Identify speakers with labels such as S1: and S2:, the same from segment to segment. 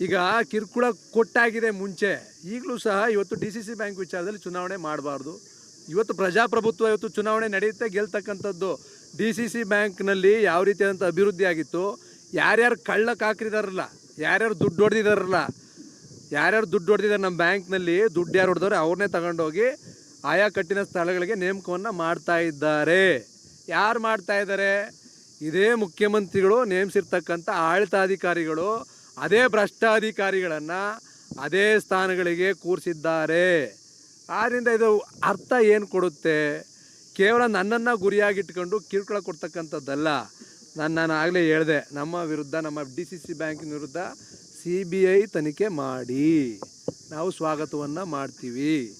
S1: ಈಗ ಕಿರುಕುಳ ಕೊಟ್ಟಾಗಿದೆ ಮುಂಚೆ, ಈಗಲೂ ಸಹ ಇವತ್ತು ಡಿ ಸಿ ಸಿ ಬ್ಯಾಂಕ್ ವಿಚಾರದಲ್ಲಿ ಚುನಾವಣೆ ಮಾಡಬಾರ್ದು. ಇವತ್ತು ಪ್ರಜಾಪ್ರಭುತ್ವ ಇವತ್ತು ಚುನಾವಣೆ ನಡೆಯುತ್ತೆ ಗೆಲ್ತಕ್ಕಂಥದ್ದು ಡಿ ಸಿ ಸಿ ಬ್ಯಾಂಕ್ನಲ್ಲಿ ಯಾವ ರೀತಿಯಾದಂಥ ಅಭಿವೃದ್ಧಿ ಆಗಿತ್ತು, ಯಾರ್ಯಾರು ಕಳ್ಳಕ್ಕೆ ಹಾಕಿದಾರಲ್ಲ ಯಾರ್ಯಾರು ದುಡ್ಡು ಹೊಡೆದಿದಾರಲ್ಲ, ಯಾರ್ಯಾರು ದುಡ್ಡು ಹೊಡೆದಿದ್ದಾರೆ ನಮ್ಮ ಬ್ಯಾಂಕ್ನಲ್ಲಿ, ದುಡ್ಡು ಯಾರು ಹೊಡೆದವ್ರೆ ಅವ್ರನ್ನೇ ತಗೊಂಡೋಗಿ ಆಯಾ ಕಟ್ಟಿನ ಸ್ಥಳಗಳಿಗೆ ನೇಮಕವನ್ನು ಮಾಡ್ತಾ ಇದ್ದಾರೆ. ಯಾರು ಮಾಡ್ತಾ ಇದ್ದಾರೆ? ಇದೇ ಮುಖ್ಯಮಂತ್ರಿಗಳು ನೇಮಿಸಿರ್ತಕ್ಕಂಥ ಆಡಳಿತಾಧಿಕಾರಿಗಳು ಅದೇ ಭ್ರಷ್ಟಾಧಿಕಾರಿಗಳನ್ನು ಅದೇ ಸ್ಥಾನಗಳಿಗೆ ಕೂರಿಸಿದ್ದಾರೆ. ಆದ್ದರಿಂದ ಇದು ಅರ್ಥ ಏನು ಕೊಡುತ್ತೆ? ಕೇವಲ ನನ್ನನ್ನು ಗುರಿಯಾಗಿಟ್ಕೊಂಡು ಕಿರುಕುಳ ಕೊಡ್ತಕ್ಕಂಥದ್ದಲ್ಲ. ನಾನು ನಾನು ಆಗಲೇ ಹೇಳಿದೆ, ನಮ್ಮ ವಿರುದ್ಧ, ನಮ್ಮ ಡಿ ಸಿ ಸಿ ಬ್ಯಾಂಕಿನ ವಿರುದ್ಧ ಸಿ ಬಿ ಐ ತನಿಖೆ ಮಾಡಿ. ನಾವು ಸ್ವಾಗತವನ್ನು ಮಾಡ್ತೀವಿ.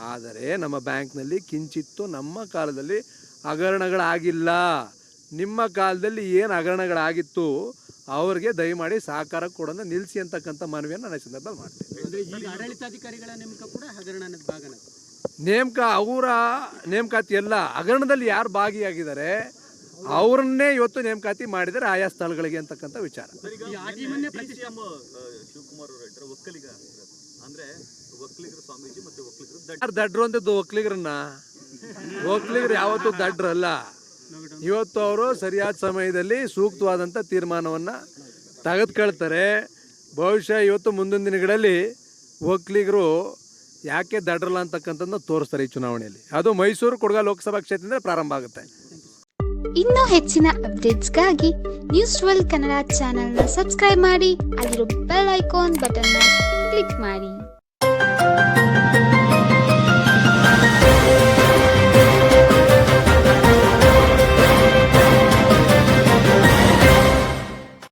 S1: ಆದರೆ ನಮ್ಮ ಬ್ಯಾಂಕ್ನಲ್ಲಿ ಕಿಂಚಿತ್ತು ನಮ್ಮ ಕಾಲದಲ್ಲಿ ಹಗರಣಗಳಾಗಿಲ್ಲ. ನಿಮ್ಮ ಕಾಲದಲ್ಲಿ ಏನು ಹಗರಣಗಳಾಗಿತ್ತು? ಅವ್ರಿಗೆ ದಯಮಾಡಿ ಸಹಕಾರ ಕೊಡೋದನ್ನ ನಿಲ್ಲಿಸಿ ಅಂತಕ್ಕಂಥ ಮನವಿಯನ್ನು ನಾನು ಈ ಸಂದರ್ಭದಲ್ಲಿ ಮಾಡ್ತೀನಿ.
S2: ನೇಮಕ ಕೂಡ ಹಗರಣದ ಭಾಗನ
S1: ನೇಮಕ ಅವರ ನೇಮಕಾತಿ ಎಲ್ಲ ಹಗರಣದಲ್ಲಿ ಯಾರು ಭಾಗಿಯಾಗಿದ್ದಾರೆ ಅವರನ್ನೇ ಇವತ್ತು ನೇಮಕಾತಿ ಮಾಡಿದರೆ ಆಯಾ ಸ್ಥಳಗಳಿಗೆ ಅಂತಕ್ಕಂಥ ವಿಚಾರ.
S3: ಒಕ್ಕಲಿಗರ ಒಕ್ಕಲಿಗರು
S1: ದಡ್ರು. ಅಂದದ್ದು ಒಕ್ಲಿಗರನ್ನ ಒಕ್ಲಿಗರು ಯಾವತ್ತೂ ದಡ್ರಲ್ಲ. ಇವತ್ತು ಅವರು ಸರಿಯಾದ ಸಮಯದಲ್ಲಿ ಸೂಕ್ತವಾದಂಥ ತೀರ್ಮಾನವನ್ನು ತೆಗೆದುಕೊಳ್ತಾರೆ. ಬಹುಶಃ ಇವತ್ತು ಮುಂದಿನ ದಿನಗಳಲ್ಲಿ ಒಕ್ಕಲಿಗರು ಯಾಕೆ ದಡ್ರಲ್ಲ ಅಂತಕ್ಕಂಥದ್ದನ್ನ ತೋರಿಸ್ತಾರೆ ಈ ಚುನಾವಣೆಯಲ್ಲಿ. ಅದು ಮೈಸೂರು ಕೊಡಗ ಲೋಕಸಭಾ ಕ್ಷೇತ್ರದಿಂದ ಪ್ರಾರಂಭ ಆಗುತ್ತೆ.
S4: ಇನ್ನೂ ಹೆಚ್ಚಿನ ಅಪ್ಡೇಟ್ಸ್ಗಾಗಿ ನ್ಯೂಸ್ ಟ್ವೆಲ್ ಕನ್ನಡ ಚಾನೆಲ್ನ ಸಬ್ಸ್ಕ್ರೈಬ್ ಮಾಡಿ, ಅಲ್ಲಿರೋ ಬೆಲ್ ಐಕಾನ್ ಬಟನ್ನ ಕ್ಲಿಕ್ ಮಾಡಿ.